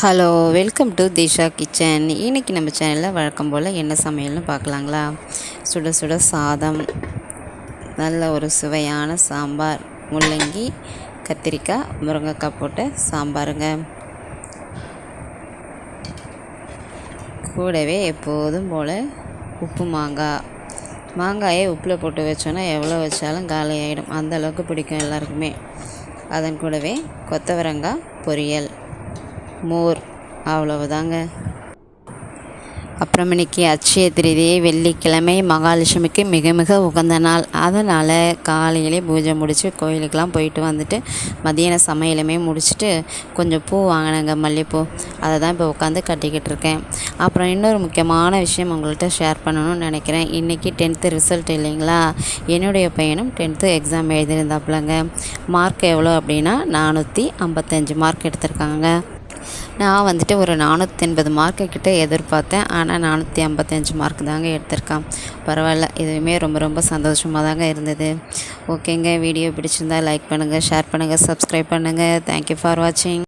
Hello welcome to Disha kitchen இன்றைக்கி நம்ம சேனலில் வழக்கம் போல் என்ன சமையல்னு பார்க்கலாங்களா? சுட சுட சாதம் நல்ல ஒரு சுவையான சாம்பார் முள்ளங்கி கத்திரிக்காய் முருங்கைக்காய் போட்ட சாம்பாருங்க. கூடவே எப்போதும் போல் உப்பு மாங்காய் மாங்காயை உப்பில் போட்டு வச்சோன்னா எவ்வளோ வச்சாலும் காலி ஆகிடும் அந்த அளவுக்கு பிடிக்கும் எல்லாருக்குமே. அதன் கூடவே கொத்தவரங்காய் பொரியல். மோர். அவ்வளவுதாங்க. அப்புறம் இன்னைக்கு அச்சய திருதியை வெள்ளிக்கிழமை மகாலட்சுமிக்கு மிக மிக உகந்த நாள். அதனால் காலையிலே பூஜை முடித்து கோயிலுக்கெலாம் போயிட்டு வந்துட்டு மதியான சமையலுமே முடிச்சுட்டு கொஞ்சம் பூ வாங்கினேங்க மல்லிகைப்பூ அதை தான் இப்போ உட்காந்து கட்டிக்கிட்டு இருக்கேன். அப்புறம் இன்னொரு முக்கியமான விஷயம் உங்கள்கிட்ட ஷேர் பண்ணணும்னு நினைக்கிறேன். இன்றைக்கி டென்த்து ரிசல்ட் இல்லைங்களா? என்னுடைய பையனும் டென்த்து எக்ஸாம் எழுதியிருந்தாப்புலங்க. மார்க் எவ்வளோ அப்படின்னா நானூற்றி ஐம்பத்தஞ்சு மார்க் எடுத்திருக்காங்க. நான் வந்துட்டு ஒரு நானூற்றி எண்பது மார்க்கு கிட்ட எதிர்பார்த்தேன். ஆனால் நானூற்றி ஐம்பத்தஞ்சு மார்க் தாங்க எடுத்திருக்கான். பரவாயில்ல இதுவுமே ரொம்ப ரொம்ப சந்தோஷமாக தாங்க இருந்தது. ஓகேங்க வீடியோ பிடிச்சிருந்தா லைக் பண்ணுங்கள் ஷேர் பண்ணுங்கள் சப்ஸ்கிரைப் பண்ணுங்கள் தேங்க்யூ ஃபார் வாட்சிங்